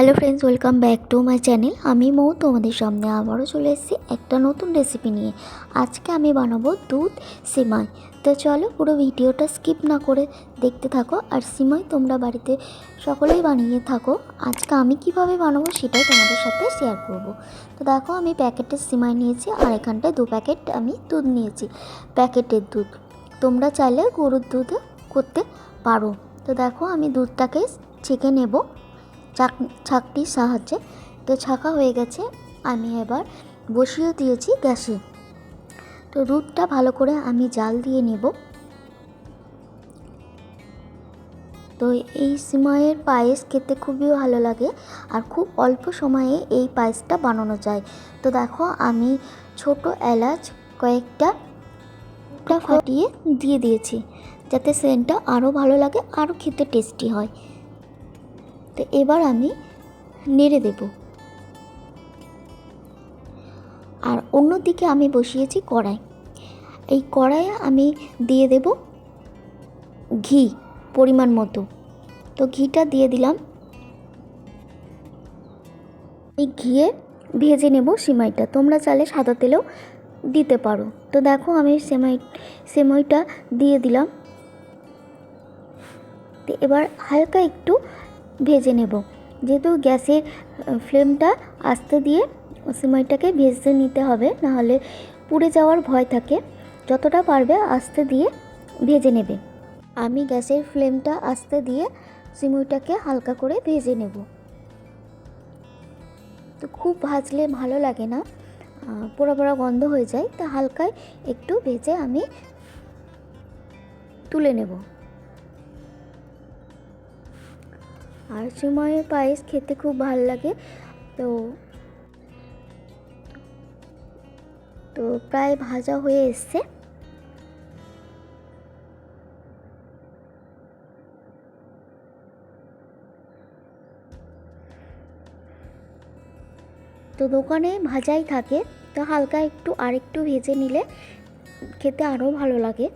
Hello friends welcome back to my channel আমি মৌ, তোমাদের সামনে আবারও চলে এসেছি একটা নতুন রেসিপি নিয়ে। আজকে আমি বানাবো দুধ সিমাই। তো চলো পুরো ভিডিওটা স্কিপ না করে দেখতে থাকো, আর সিমাই তোমরা বাড়িতে সকলেই বানিয়ে থাকো। আজকে আমি কীভাবে বানাবো সেটাই তোমাদের সাথে শেয়ার করব। তো দেখো, আমি প্যাকেটের সিমাই নিয়েছি, আর এখানটায় দু প্যাকেট আমি দুধ নিয়েছি। প্যাকেটের দুধ। তোমরা চাইলে গরুর দুধে করতে পারো। তো দেখো, আমি দুধটাকে ছেঁকে নেব। চাক ছাকটির সাহায্যে। তো ছাকা হয়ে গেছে আমি এবার বসিয়ে দিয়েছি গ্যাসে। তো দুধটা ভালো করে আমি জাল দিয়ে নেব। তো এই সিমাইয়ের পায়েস খেতে খুবই ভালো লাগে আর খুব অল্প সময়ে এই পায়েসটা বানানো যায়। তো দেখো আমি ছোট এলাচ কয়েকটা ফাটিয়ে দিয়ে দিয়েছি যাতে সেন্টটা আরও ভালো লাগে আরও খেতে টেস্টি হয়। তো এবার আমি নেড়ে দেব। আর অন্যদিকে আমি বসিয়েছি কড়াই। এই কড়াইয়ে আমি দিয়ে দেব ঘি পরিমাণ মতো। তো ঘিটা দিয়ে দিলাম। এই ঘিয়ে ভেজে নেব সিমাইটা। তোমরা চাইলে সাদা তেলেও দিতে পারো। তো দেখো আমি সেমাই, সেমাইটা দিয়ে দিলাম। এবার হালকা একটু ভেজে নেব। যেহেতু গ্যাসের ফ্লেমটা আস্তে দিয়ে সিমাইটাকে ভেজে নিতে হবে, নাহলে পুড়ে যাওয়ার ভয় থাকে। যতটা পারবে আস্তে দিয়ে ভেজে নেবে। আমি গ্যাসের ফ্লেমটা আস্তে দিয়ে সিমুইটাকে হালকা করে ভেজে নেব। তো খুব ভাজলে ভালো লাগে না পোড়া পোড়া গন্ধ হয়ে যায়, তা হালকায় একটু ভেজে আমি তুলে নেব। আর সিমাইয়ের পায়েস খেতে খুব ভালো লাগে। তো তো প্রায় ভাজা হয়ে এসছে। তো দোকানে ভাজাই থাকে, তো হালকা একটু আরেকটু ভেজে নিলে খেতে আরও ভালো লাগে।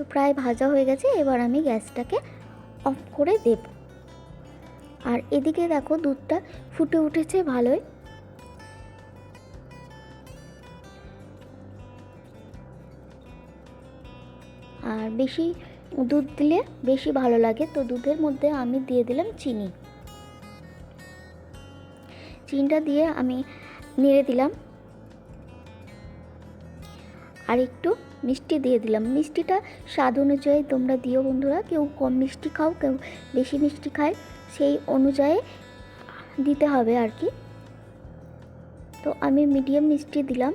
তো প্রায় ভাজা হয়ে গেছে, এবার আমি গ্যাসটাকে অফ করে দেব। আর এদিকে দেখো দুধটা ফুটে উঠেছে ভালোই। আর বেশি দুধ দিলে বেশি ভালো লাগে, তো দুধের মধ্যে আমি দিয়ে দিলাম চিনি। চিনিটা দিয়ে আমি নেড়ে দিলাম। আর একটু মিষ্টি দিয়ে দিলাম। মিষ্টিটা স্বাদ অনুযায়ী তোমরা দিও বন্ধুরা। কেউ কম মিষ্টি খাও, কেউ বেশি মিষ্টি খায়, সেই অনুযায়ী দিতে হবে আর কি। তো আমি মিডিয়াম মিষ্টি দিলাম।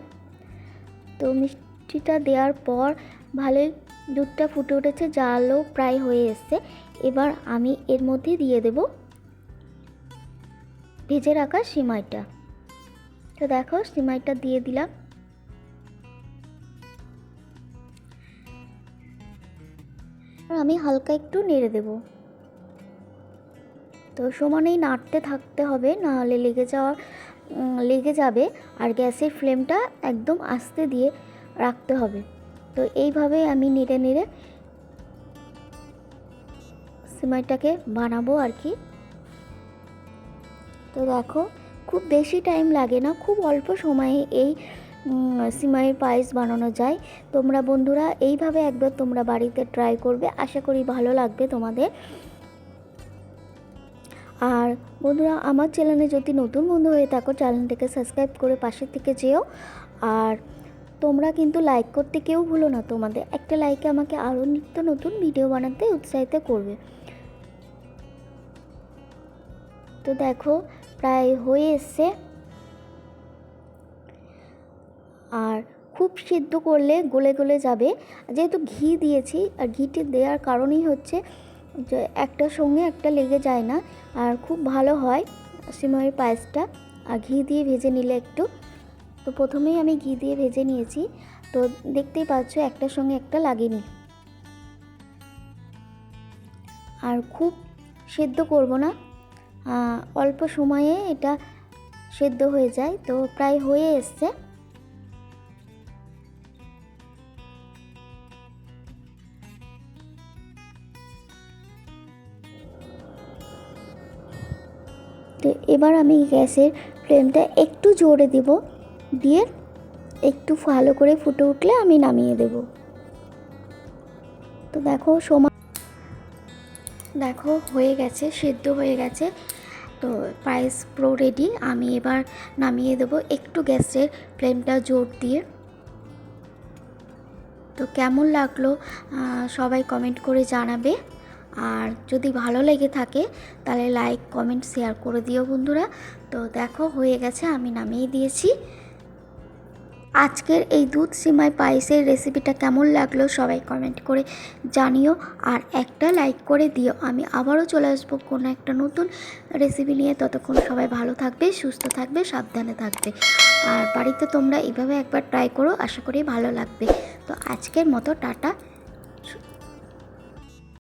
তো মিষ্টিটা দেওয়ার পর ভালোই দুধটা ফুটে উঠেছে, জালও প্রায় হয়ে এসছে। এবার আমি এর মধ্যে দিয়ে দেব ভেজে রাখা সিমাইটা। তো দেখো, সিমাইটা দিয়ে দিলাম। আমি হালকা একটু নেড়ে দেব। তো সমানেই নাড়তে থাকতে হবে, নাহলে লেগে যাওয়ার লেগে যাবে আর গ্যাসের ফ্লেমটা একদম আস্তে দিয়ে রাখতে হবে। তো এইভাবে আমি নেড়ে নেড়ে সিমাইটাকে বানাবো আর কি। তো দেখো, খুব বেশি টাইম লাগে না, খুব অল্প সময়ে এই সিমাইয়ের পায়েস বানানো যায়। তোমরা বন্ধুরা, এইভাবে একবার তোমরা বাড়িতে ট্রাই করবে। আশা করি ভালো লাগবে তোমাদের। আর বন্ধুরা, আমার চ্যানেলে যদি নতুন বন্ধু হয়ে থাকো চ্যানেলটাকে সাবস্ক্রাইব করে পাশের থেকে যেও। আর তোমরা কিন্তু লাইক করতে কেউ ভুলো না। তোমাদের একটা লাইকে আমাকে আরও নিত্য নতুন ভিডিও বানাতে উৎসাহিত করবে। তো দেখো, প্রায় হয়ে এসছে। আর খুব সিদ্ধ করলে গলে গলে যাবে। যেহেতু ঘি দিয়েছি, আর ঘিটি দেওয়ার কারণেই হচ্ছে যে একটার সঙ্গে একটা লেগে যায় না। আর খুব ভালো হয় সিময়ের পায়েসটা। আর ঘি দিয়ে ভেজে নিলে একটু। তো প্রথমেই আমি ঘি দিয়ে ভেজে নিয়েছি। তো দেখতেই পাচ্ছ একটার সঙ্গে একটা লাগেনি। আর খুব সেদ্ধ করব না। অল্প সময়ে এটা সেদ্ধ হয়ে যায়। তো প্রায় হয়ে এসছে। তো এবার আমি গ্যাসের ফ্লেমটা একটু জোরে দেব। দিয়ে একটু ভালো করে ফুটে উঠলে আমি নামিয়ে দেব। তো দেখো সময় দেখো হয়ে গেছে, সেদ্ধ হয়ে গেছে। তো পায়েস প্রো রেডি আমি এবার নামিয়ে দেবো একটু গ্যাসের ফ্লেমটা জোর দিয়ে। তো কেমন লাগল সবাই কমেন্ট করে জানাবে। আর যদি ভালো লেগে থাকে, তাহলে লাইক কমেন্ট শেয়ার করে দিও বন্ধুরা। তো দেখো, হয়ে গেছে, আমি নামিয়ে দিয়েছি। আজকের এই দুধ সিমাই পায়েসের রেসিপিটা কেমন লাগল সবাই কমেন্ট করে জানিও। আর একটা লাইক করে দিও, আমি আবারও চলে আসব কোনো একটা নতুন রেসিপি নিয়ে। ততক্ষণ সবাই ভালো থাকবে, সুস্থ থাকবে, সাবধানে থাকবে। আর বাড়িতে তোমরা এইভাবে একবার ট্রাই করো, আশা করি ভালো লাগবে। তো আজকের মতো, টাটা।